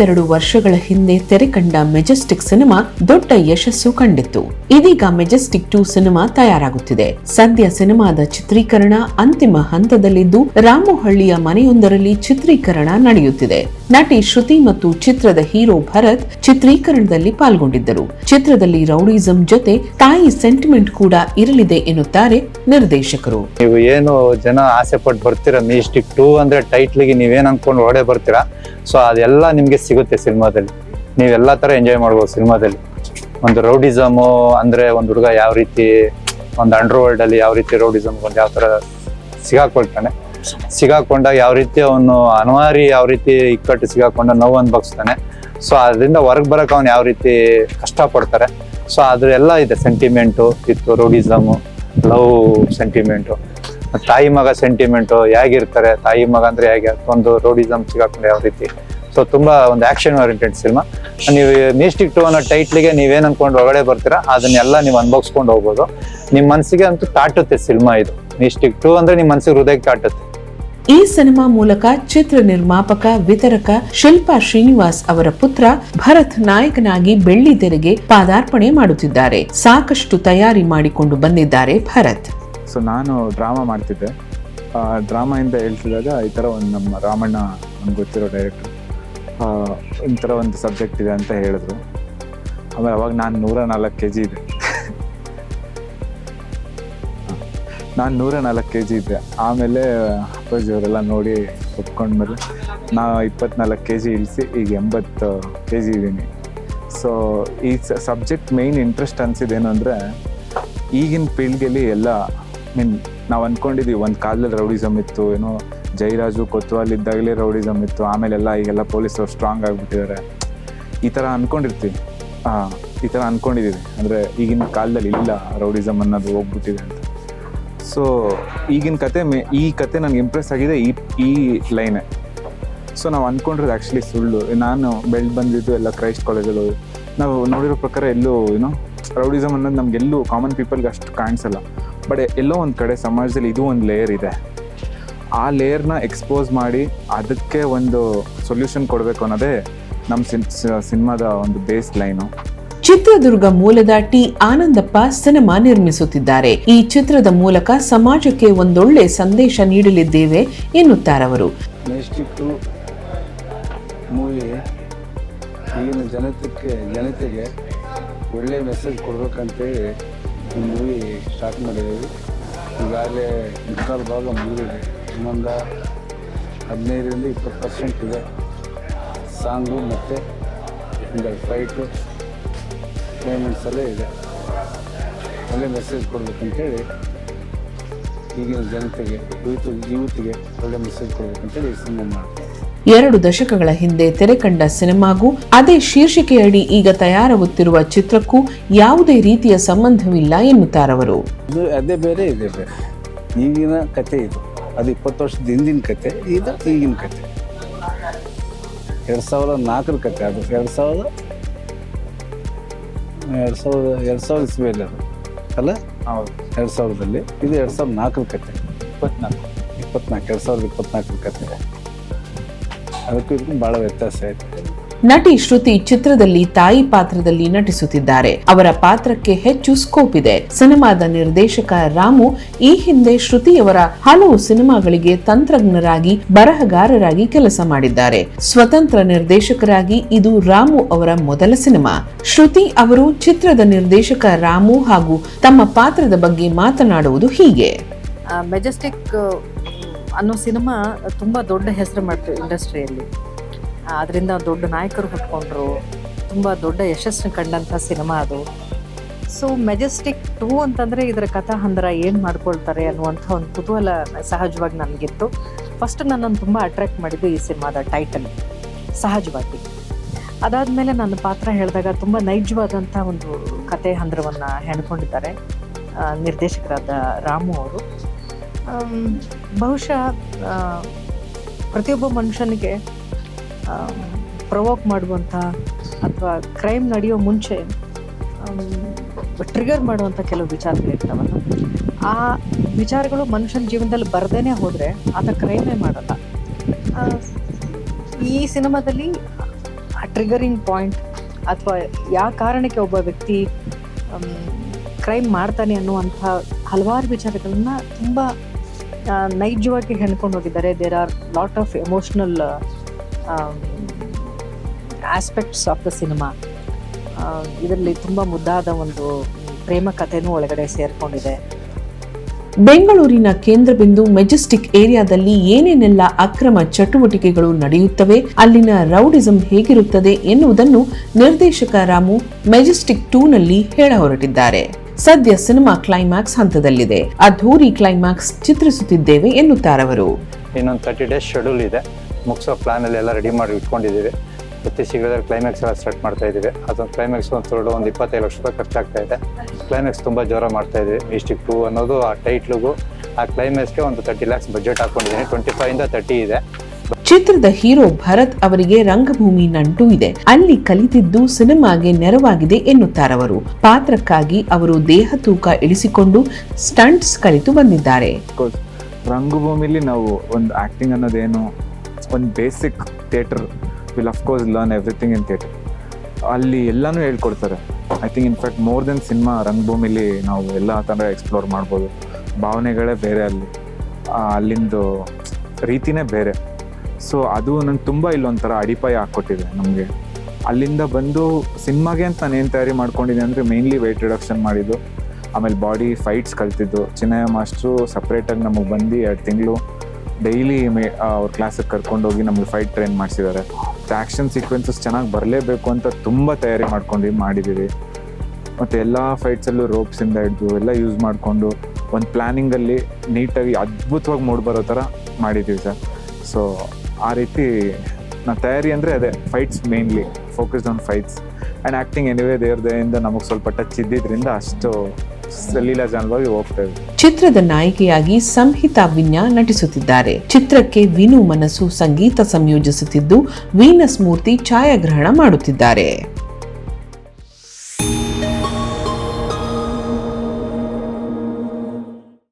ಇಪ್ಪತ್ತೆರಡು ವರ್ಷಗಳ ಹಿಂದೆ ತೆರೆ ಕಂಡ ಮೆಜೆಸ್ಟಿಕ್ ಸಿನಿಮಾ ದೊಡ್ಡ ಯಶಸ್ಸು ಕಂಡಿತ್ತು. ಇದೀಗ ಮೆಜೆಸ್ಟಿಕ್ ಟೂ ಸಿನಿಮಾ ತಯಾರಾಗುತ್ತಿದೆ. ಸದ್ಯ ಸಿನಿಮಾದ ಚಿತ್ರೀಕರಣ ಅಂತಿಮ ಹಂತದಲ್ಲಿದ್ದು ರಾಮುಹಳ್ಳಿಯ ಮನೆಯೊಂದರಲ್ಲಿ ಚಿತ್ರೀಕರಣ ನಡೆಯುತ್ತಿದೆ. ನಟಿ ಶ್ರುತಿ ಮತ್ತು ಚಿತ್ರದ ಹೀರೋ ಭರತ್ ಚಿತ್ರೀಕರಣದಲ್ಲಿ ಪಾಲ್ಗೊಂಡಿದ್ದರು. ಚಿತ್ರದಲ್ಲಿ ರೌಡಿಸಂ ಜೊತೆ ತಾಯಿ ಸೆಂಟಿಮೆಂಟ್ ಕೂಡ ಇರಲಿದೆ ಎನ್ನುತ್ತಾರೆ ನಿರ್ದೇಶಕರು. ನೀವು ಏನು ಜನ ಆಸೆ ಪಟ್ಟು ಬರ್ತೀರಾ ಮೇಸ್ಟಿಕ್ ಟೂ ಅಂದ್ರೆ ಟೈಟ್ಲಿಗೆ ನೀವೇನ್ ಅನ್ಕೊಂಡು ಹೊಡೆ ಬರ್ತೀರಾ? ಸೊ ಅದೆಲ್ಲ ನಿಮ್ಗೆ ಸಿಗುತ್ತೆ ಸಿನಿಮಾದಲ್ಲಿ. ನೀವೆಲ್ಲ ತರ ಎಂಜಾಯ್ ಮಾಡ್ಬೋದು ಸಿನಿಮಾದಲ್ಲಿ. ಒಂದು ರೌಡಿಸಮು ಅಂದ್ರೆ ಒಂದು ಹುಡುಗ ಯಾವ ರೀತಿ, ಒಂದು ಅಂಡರ್ ವರ್ಲ್ಡ್ ಅಲ್ಲಿ ಯಾವ ರೀತಿ ರೌಡಿಸಮ್ ಒಂದು ಯಾವ ತರ ಸಿಗಾಕೊಳ್ತಾನೆ. ಸಿಗಾಕೊಂಡಾಗ ಯಾವ ರೀತಿ ಅವನು ಅನ್ವಾರಿ ಯಾವ ರೀತಿ ಇಕ್ಕಟ್ಟು ಸಿಗಾಕೊಂಡ ನೋವು ಅನ್ಭವಿಸ್ತಾನೆ. ಸೊ ಅದರಿಂದ ಹೊರಗೆ ಬರಕ್ ಅವ್ನು ಯಾವ ರೀತಿ ಕಷ್ಟ ಪಡ್ತಾರೆ ಸೊ ಅದೆಲ್ಲ ಇದೆ ಸೆಂಟಿಮೆಂಟು ಇತ್ತು, ರೌಡಿಸಮು, ಲವ್ ಸೆಂಟಿಮೆಂಟು ತಾಯಿ ಮಗ ಸೆಂಟಿಮೆಂಟು ಹೇಗಿರ್ತಾರೆ, ತಾಯಿ ಮಗ ಅಂದರೆ ಹೇಗೆ, ಒಂದು ರೋಡಿಸಮ್ ಸಿಗಾಕೊಂಡು ಯಾವ ರೀತಿ. ಸೊ ತುಂಬಾ ಒಂದು ಆಕ್ಷನ್ ಓರಿಯೆಂಟೆಡ್ ಸಿನಿಮಾ ನೀವು ಮಿಸ್ಟಿಕ್ ಟು ಅನ್ನೋ ಟೈಟ್ಲಿಗೆ ನೀವೇನ್ ಅನ್ಕೊಂಡು ಒಳಗಡೆ ಬರ್ತೀರಾ ಅದನ್ನೆಲ್ಲ ನೀವು ಅನ್ಭವಿಸ್ಕೊಂಡು ಹೋಗ್ಬೋದು. ನಿಮ್ಮ ಮನಸ್ಸಿಗೆ ಅಂತೂ ತಾಟುತ್ತೆ ಸಿನಿಮಾ ಇದು. ಮಿಸ್ಟಿಕ್ ಟು ಅಂದ್ರೆ ನಿಮ್ಮ ಮನಸ್ಸಿಗೆ ಹೃದಯಕ್ಕೆ ತಾಟುತ್ತೆ ಈ ಸಿನಿಮಾ ಮೂಲಕ ಚಿತ್ರ ನಿರ್ಮಾಪಕ ವಿತರಕ ಶಿಲ್ಪಾ ಶ್ರೀನಿವಾಸ್ ಅವರ ಪುತ್ರ ಭರತ್ ನಾಯಕನಾಗಿ ಬೆಳ್ಳಿ ತೆರೆಗೆ ಪಾದಾರ್ಪಣೆ ಮಾಡುತ್ತಿದ್ದಾರೆ. ಸಾಕಷ್ಟು ತಯಾರಿ ಮಾಡಿಕೊಂಡು ಬಂದಿದ್ದಾರೆ ಭರತ್. ಸೊ ನಾನು ಡ್ರಾಮಾ ಮಾಡ್ತಿದ್ದೆ. ಡ್ರಾಮಾ ಇಂದ ಹೇಳ್ತಿದ್ದಾಗ ಈ ತರ ಒಂದು ನಮ್ಮ ರಾಮಣ್ಣ ನಮ್ಗೆ ಗೊತ್ತಿರೋ ಡೈರೆಕ್ಟ್ರು ಈ ಥರ ಒಂದು ಸಬ್ಜೆಕ್ಟ್ ಇದೆ ಅಂತ ಹೇಳಿದ್ರು. ಆಮೇಲೆ ಅವಾಗ ನಾನು ನೂರ ನಾಲ್ಕು ಕೆ ಜಿ ಇದೆ ನಾನು ನೂರ ನಾಲ್ಕು ಕೆ ಜಿ ಇದ್ದೆ. ಆಮೇಲೆ ಅಪ್ಪಾಜಿ ಅವರೆಲ್ಲ ನೋಡಿ ಒಪ್ಕೊಂಡ್ಮೇಲೆ ನಾ ಇಪ್ಪತ್ನಾಲ್ಕು ಕೆ ಜಿ ಇಳಿಸಿ ಈಗ ಎಂಬತ್ತು ಕೆ ಜಿ ಇದ್ದೀನಿ. ಸೊ ಈ ಸಬ್ಜೆಕ್ಟ್ ಮೇಯ್ನ್ ಇಂಟ್ರೆಸ್ಟ್ ಅನಿಸಿದ್ದೇನು ಅಂದರೆ ಈಗಿನ ಪೀಳಿಗೆಯಲ್ಲಿ ಎಲ್ಲ ಮೀನ್ ನಾವು ಅಂದ್ಕೊಂಡಿದ್ದೀವಿ ಒಂದು ಕಾಲದಲ್ಲಿ ರೌಡಿಸಮ್ ಇತ್ತು, ಏನೋ ಜೈರಾಜು ಕೊತ್ವಾಲ್ ಇದ್ದಾಗಲೇ ರೌಡಿಸಮ್ ಇತ್ತು. ಆಮೇಲೆಲ್ಲ ಈಗೆಲ್ಲ ಪೊಲೀಸರು ಸ್ಟ್ರಾಂಗ್ ಆಗಿಬಿಟ್ಟಿದ್ದಾರೆ. ಈ ಥರ ಅನ್ಕೊಂಡಿರ್ತೀವಿ. ಹಾಂ ಈ ಥರ ಅಂದ್ಕೊಂಡಿದ್ದೀವಿ ಅಂದರೆ ಈಗಿನ ಕಾಲದಲ್ಲಿ ಇಲ್ಲ ರೌಡಿಸಮ್ ಅನ್ನೋದು ಹೋಗ್ಬಿಟ್ಟಿದೆ ಅಂತ. ಸೊ ಈಗಿನ ಕತೆ ಮೇ, ಈ ಕತೆ ನನಗೆ ಇಂಪ್ರೆಸ್ ಆಗಿದೆ ಈ ಈ ಲೈನೇ ಸೊ ನಾವು ಅನ್ಕೊಂಡಿರೋದು ಆ್ಯಕ್ಚುಲಿ ಸುಳ್ಳು. ನಾನು ಬೆಳೆದು ಬಂದಿದ್ದು ಎಲ್ಲ ಕ್ರೈಸ್ಟ್ ಕಾಲೇಜಲ್ಲಿ ನಾವು ನೋಡಿರೋ ಪ್ರಕಾರ ಎಲ್ಲೂ ಏನೋ ರೌಡಿಸಮ್ ಅನ್ನೋದು ನಮ್ಗೆಲ್ಲೂ ಕಾಮನ್ ಪೀಪಲ್ಗೆ ಅಷ್ಟು ಕಾಣಿಸಲ್ಲ. ಬಟ್ ಎಲ್ಲೋ ಒಂದು ಕಡೆ ಸಮಾಜದಲ್ಲಿ ಇದು ಒಂದು ಲೇಯರ್ ಇದೆ. ಆ ಲೇಯರ್ನ ಎಕ್ಸ್ಪೋಸ್ ಮಾಡಿ ಅದಕ್ಕೆ ಒಂದು ಸೊಲ್ಯೂಷನ್ ಕೊಡಬೇಕು ಅನ್ನೋದೇ ನಮ್ಮ ಸಿನ್ ಸಿನಿಮಾದ ಒಂದು ಬೇಸ್ ಲೈನು ಚಿತ್ರದುರ್ಗ ಮೂಲದ ಟಿ ಆನಂದಪ್ಪ ಸಿನಿಮಾ ನಿರ್ಮಿಸುತ್ತಿದ್ದಾರೆ. ಈ ಚಿತ್ರದ ಮೂಲಕ ಸಮಾಜಕ್ಕೆ ಒಂದೊಳ್ಳೆ ಸಂದೇಶ ನೀಡಲಿದ್ದೇವೆ ಎನ್ನುತ್ತಾರೆ ಅವರು. ಮೂವಿ ಈಗಿನ ಜನತೆಗೆ ಜನತೆಗೆ ಒಳ್ಳೆ ಮೆಸೇಜ್ ಕೊಡ್ಬೇಕಂತೇಳಿ ಈ ಮೂವಿ ಸ್ಟಾರ್ಟ್ ಮಾಡಿದ್ದೀವಿ. ಈಗಾಗಲೇ ಮುಕ್ಕಾಲು ಭಾಗ ಮುಗಿದಿದೆ. ಇನ್ನೊಂದು ಹದಿನೈದರಿಂದ ಇಪ್ಪತ್ತು ಪರ್ಸೆಂಟ್ ಇದೆ. ಸಾಂಗು ಮತ್ತು ಒಂದೆರಡು ಫೈಟು ಪೇಮೆಂಟ್ಸ್ ಎಲ್ಲ ಇದೆ. ಅಲ್ಲಿ ಮೆಸೇಜ್ ಕೊಡ್ಬೇಕಂತೇಳಿ ಈಗಿನ ಜನತೆಗೆ ಯೂತು ಯೂತ್ಗೆ ಒಳ್ಳೆ ಮೆಸೇಜ್ ಕೊಡ್ಬೇಕಂತೇಳಿ ಸಿನಿಮಾ ಮಾಡ್ತೀವಿ. ಎರಡು ದಶಕಗಳ ಹಿಂದೆ ತೆರೆ ಕಂಡ ಸಿನಿಮಾಗೂ ಅದೇ ಶೀರ್ಷಿಕೆಯಡಿ ಈಗ ತಯಾರಾಗುತ್ತಿರುವ ಚಿತ್ರಕ್ಕೂ ಯಾವುದೇ ರೀತಿಯ ಸಂಬಂಧವಿಲ್ಲ ಎನ್ನುತ್ತಾರವರು. ಅದೇ ಬೇರೆ ಇದೆ ಬೇರೆ. ಈಗಿನ ಕತೆ ಇದು. ಅದು ಇಪ್ಪತ್ತು ವರ್ಷದ ಹಿಂದಿನ ಕತೆ ಇದು ಈಗಿನ ಕತೆ. ಎರಡು ಸಾವಿರದ ನಾಲ್ಕರ ಕತೆ ಅದು. ಎರಡು ಸಾವಿರದ ಎರಡು ಸಾವಿರದ ಎರಡು ಸಾವಿರದ ಇಸ್ವಿಯಲ್ಲಿ ಅದು. ಅಲ್ಲ? ಹೌದು. ಎರಡು ಸಾವಿರದಲ್ಲಿ. ಇದು ಎರಡು ಸಾವಿರದ ನಾಲ್ಕರ ಕತೆ. ಇಪ್ಪತ್ನಾಲ್ಕು. ಇಪ್ಪತ್ನಾಲ್ಕು ಎರಡು ಸಾವಿರದ ಇಪ್ಪತ್ನಾಲ್ಕರ ಕತೆ. ಅದಕ್ಕೂ ಇದಕ್ಕೂ ಭಾಳ ವ್ಯತ್ಯಾಸ ಐತೆ. ನಟಿ ಶ್ರುತಿ ಚಿತ್ರದಲ್ಲಿ ತಾಯಿ ಪಾತ್ರದಲ್ಲಿ ನಟಿಸುತ್ತಿದ್ದಾರೆ. ಅವರ ಪಾತ್ರಕ್ಕೆ ಹೆಚ್ಚು ಸ್ಕೋಪ್ ಇದೆ. ಸಿನಿಮಾದ ನಿರ್ದೇಶಕ ರಾಮು ಈ ಹಿಂದೆ ಶ್ರುತಿಯವರ ಹಲವು ಸಿನಿಮಾಗಳಿಗೆ ತಂತ್ರಜ್ಞರಾಗಿ, ಬರಹಗಾರರಾಗಿ ಕೆಲಸ ಮಾಡಿದ್ದಾರೆ. ಸ್ವತಂತ್ರ ನಿರ್ದೇಶಕರಾಗಿ ಇದು ರಾಮು ಅವರ ಮೊದಲ ಸಿನಿಮಾ. ಶ್ರುತಿ ಅವರು ಚಿತ್ರದ ನಿರ್ದೇಶಕ ರಾಮು ಹಾಗೂ ತಮ್ಮ ಪಾತ್ರದ ಬಗ್ಗೆ ಮಾತನಾಡುವುದು ಹೀಗೆ. ಮೆಜೆಸ್ಟಿಕ್ ಅನ್ನೋ ಸಿನಿಮಾ ತುಂಬಾ ದೊಡ್ಡ ಹೆಸರು ಮಾಡ್ತು ಇಂಡಸ್ಟ್ರಿಯಲ್ಲಿ ಅದರಿಂದ ದೊಡ್ಡ ನಾಯಕರು ಹುಟ್ಕೊಂಡ್ರು. ತುಂಬ ದೊಡ್ಡ ಯಶಸ್ಸು ಕಂಡಂಥ ಸಿನಿಮಾ ಅದು. ಸೊ ಮೆಜೆಸ್ಟಿಕ್ ಟೂ ಅಂತಂದರೆ ಇದರ ಕಥಾ ಹಂದರ ಏನು ಮಾಡ್ಕೊಳ್ತಾರೆ ಅನ್ನುವಂಥ ಒಂದು ಕುತೂಹಲ ಸಹಜವಾಗಿ ನನಗಿತ್ತು. ಫಸ್ಟ್ ನನ್ನನ್ನು ತುಂಬ ಅಟ್ರ್ಯಾಕ್ಟ್ ಮಾಡಿದ್ದು ಈ ಸಿನಿಮಾದ ಟೈಟಲ್ ಸಹಜವಾಗಿ. ಅದಾದಮೇಲೆ ನನ್ನ ಪಾತ್ರ ಹೇಳಿದಾಗ ತುಂಬ ನೈಜವಾದಂಥ ಒಂದು ಕತೆ ಹಂದರವನ್ನು ಹೆಣ್ಕೊಂಡಿದ್ದಾರೆ ನಿರ್ದೇಶಕರಾದ ರಾಮು ಅವರು. ಬಹುಶಃ ಪ್ರತಿಯೊಬ್ಬ ಮನುಷ್ಯನಿಗೆ ಪ್ರವೋಕ್ ಮಾಡುವಂಥ ಅಥವಾ ಕ್ರೈಮ್ ನಡೆಯೋ ಮುಂಚೆ ಟ್ರಿಗರ್ ಮಾಡುವಂಥ ಕೆಲವು ವಿಚಾರಗಳಿರ್ತಾವಲ್ಲ ಆ ವಿಚಾರಗಳು ಮನುಷ್ಯನ ಜೀವನದಲ್ಲಿ ಬರದೇ ಹೋದರೆ ಆತ ಕ್ರೈಮೇ ಮಾಡಲ್ಲ. ಈ ಸಿನಿಮಾದಲ್ಲಿ ಆ ಟ್ರಿಗರಿಂಗ್ ಪಾಯಿಂಟ್ ಅಥವಾ ಯಾವ ಕಾರಣಕ್ಕೆ ಒಬ್ಬ ವ್ಯಕ್ತಿ ಕ್ರೈಮ್ ಮಾಡ್ತಾನೆ ಅನ್ನುವಂಥ ಹಲವಾರು ವಿಚಾರಗಳನ್ನ ತುಂಬ ನೈಜವಾಗಿ ಹೆಣ್ಕೊಂಡು ಹೋಗಿದ್ದಾರೆ. There are lot of emotional aspects of the cinema ಇದರಲ್ಲಿ ತುಂಬ ಮುದ್ದಾದ ಒಂದು ಪ್ರೇಮ ಕಥೆನೂ ಒಳಗಡೆ ಸೇರಿಕೊಂಡಿದೆ. ಬೆಂಗಳೂರಿನ ಕೇಂದ್ರ ಬಿಂದು ಮೆಜೆಸ್ಟಿಕ್ ಏರಿಯಾದಲ್ಲಿ ಏನೇನೆಲ್ಲ ಅಕ್ರಮ ಚಟುವಟಿಕೆಗಳು ನಡೆಯುತ್ತವೆ, ಅಲ್ಲಿನ ರೌಡಿಸಂ ಹೇಗಿರುತ್ತದೆ ಎನ್ನುವುದನ್ನು ನಿರ್ದೇಶಕ ರಾಮು ಮೆಜೆಸ್ಟಿಕ್ ಟೂನಲ್ಲಿ ಹೇಳ ಹೊರಟಿದ್ದಾರೆ. ಸದ್ಯ ಸಿನಿಮಾ ಕ್ಲೈಮ್ಯಾಕ್ಸ್ ಹಂತದಲ್ಲಿದೆ. ಅದ್ಧೂರಿ ಕ್ಲೈಮ್ಯಾಕ್ಸ್ ಚಿತ್ರಿಸುತ್ತಿದ್ದೇವೆ ಎನ್ನುತ್ತಾರವರು. ಇನ್ನೊಂದು ತರ್ಟಿ ಡೇಸ್ ಶೆಡ್ಯೂಲ್ ಇದೆ. ಮುಗಿಸೋ ಪ್ಲಾನಲ್ಲಿ ಎಲ್ಲ ರೆಡಿ ಮಾಡಿ ಇಟ್ಕೊಂಡಿದ್ದೀವಿ. ಮತ್ತೆ ಶೀಘ್ರದಲ್ಲಿ ಕ್ಲೈಮ್ಯಾಕ್ಸ್ ಎಲ್ಲ ಸ್ಟಾರ್ಟ್ ಮಾಡ್ತಾ ಇದ್ದೀವಿ. ಅದೊಂದು ಕ್ಲೈಮ್ಯಾಕ್ಸ್ ಒಂದು ದೊಡ್ಡ ಒಂದು ಇಪ್ಪತ್ತೈದು ಲಕ್ಷ ರೂಪಾಯಿ ಖರ್ಚಾಗ್ತಾ ಇದೆ. ಕ್ಲೈಮ್ಯಾಕ್ಸ್ ತುಂಬ ಜೋರ ಮಾಡ್ತಾ ಇದ್ದೀವಿ. ಮಿಸ್ಟಿಕ್ ಟೂ ಅನ್ನೋದು ಆ ಟೈಟ್ಲಿಗೂ ಆ ಕ್ಲೈಮ್ಯಾಕ್ಸ್ಗೆ ಒಂದು ತರ್ಟಿ ಲ್ಯಾಕ್ಸ್ ಬಜೆಟ್ ಹಾಕೊಂಡಿದ್ದೀನಿ. ಟ್ವೆಂಟಿ ಫೈವ್ ಇಂದ ತರ್ಟಿ ಇದೆ. ಚಿತ್ರದ ಹೀರೋ ಭರತ್ ಅವರಿಗೆ ರಂಗಭೂಮಿ ನಂಟು ಇದೆ. ಅಲ್ಲಿ ಕಲಿತಿದ್ದು ಸಿನಿಮಾಗೆ ನೆರವಾಗಿದೆ ಎನ್ನುತ್ತಾರವರು. ಪಾತ್ರಕ್ಕಾಗಿ ಅವರು ದೇಹ ತೂಕ ಇಳಿಸಿಕೊಂಡು ಸ್ಟಂಟ್ಸ್ ಕಲಿತು ಬಂದಿದ್ದಾರೆ. ರಂಗಭೂಮಿಲಿ ನಾವು ಒಂದು ಆಕ್ಟಿಂಗ್ ಅನ್ನೋದೇನು ಒಂದು basic theatre will of course learn everything in theatre ಅಲ್ಲಿ ಎಲ್ಲನೂ ಹೇಳ್ಕೊಡ್ತಾರೆ. I think in fact more than cinema ರಂಗಭೂಮಿಲಿ ನಾವು ಎಲ್ಲ ಥರ ಎಕ್ಸ್ಪ್ಲೋರ್ ಮಾಡ್ಬೋದು. ಭಾವನೆಗಳೇ ಬೇರೆ ಅಲ್ಲಿ. ಅಲ್ಲಿಂದು ರೀತಿನೇ ಬೇರೆ. ಸೊ ಅದು ನಂಗೆ ತುಂಬ ಇಲ್ಲೊಂಥರ ಅಡಿಪಾಯ ಹಾಕ್ಕೊಟ್ಟಿದೆ ನಮಗೆ. ಅಲ್ಲಿಂದ ಬಂದು ಸಿನಿಮಾಗೆ ಅಂತ ನಾನು ಏನು ತಯಾರಿ ಮಾಡ್ಕೊಂಡಿದ್ದೆ ಅಂದರೆ ಮೇಯ್ನ್ಲಿ ವೆಯ್ಟ್ ರಿಡಕ್ಷನ್ ಮಾಡಿದ್ದು. ಆಮೇಲೆ ಬಾಡಿ ಫೈಟ್ಸ್ ಕಲ್ತಿದ್ದು. ಚಿನ್ನಯ್ಯ ಮಾಸ್ಟ್ರು ಸಪ್ರೇಟಾಗಿ ನಮಗೆ ಬಂದು ಎರಡು ತಿಂಗಳು ಡೈಲಿ ಅವ್ರ ಕ್ಲಾಸಿಗೆ ಕರ್ಕೊಂಡೋಗಿ ನಮಗೆ ಫೈಟ್ ಟ್ರೈನ್ ಮಾಡಿಸಿದ್ದಾರೆ ಆ್ಯಕ್ಷನ್ ಸೀಕ್ವೆನ್ಸಸ್ ಚೆನ್ನಾಗಿ ಬರಲೇಬೇಕು ಅಂತ ತುಂಬ ತಯಾರಿ ಮಾಡ್ಕೊಂಡು ಮಾಡಿದ್ದೀವಿ ಮತ್ತು ಎಲ್ಲ ಫೈಟ್ಸಲ್ಲೂ ರೋಪ್ಸಿಂದ ಹಿಡಿದು, ಎಲ್ಲ ಯೂಸ್ ಮಾಡಿಕೊಂಡು, ಒಂದು ಪ್ಲ್ಯಾನಿಂಗಲ್ಲಿ ನೀಟಾಗಿ ಅದ್ಭುತವಾಗಿ ಮೂಡ್ ಬರೋ ಥರ ಮಾಡಿದ್ದೀವಿ ಸರ್. ಸೊ ಆ ರೀತಿ ನಾ ತಯಾರಿ ಅಂದರೆ ಅದೇ fights mainly focused on fights and acting anyway ದೇವ್ರ ದೇಯಿಂದ ನಮಗೆ ಸ್ವಲ್ಪ ಟಚ್ ಇದ್ದಿದ್ದರಿಂದ ಅಷ್ಟು ಲೀಲಾಜಾಲವಾಗಿ ಹೋಗ್ತಾ ಇದೆ ಚಿತ್ರದ ನಾಯಕಿಯಾಗಿ ಸಂಹಿತಾ ವಿನ್ಯಾ ನಟಿಸುತ್ತಿದ್ದಾರೆ. ಚಿತ್ರಕ್ಕೆ ವಿನು ಮನಸ್ಸು ಸಂಗೀತ ಸಂಯೋಜಿಸುತ್ತಿದ್ದು, ವೀನಸ್ ಮೂರ್ತಿ ಛಾಯಾಗ್ರಹಣ ಮಾಡುತ್ತಿದ್ದಾರೆ.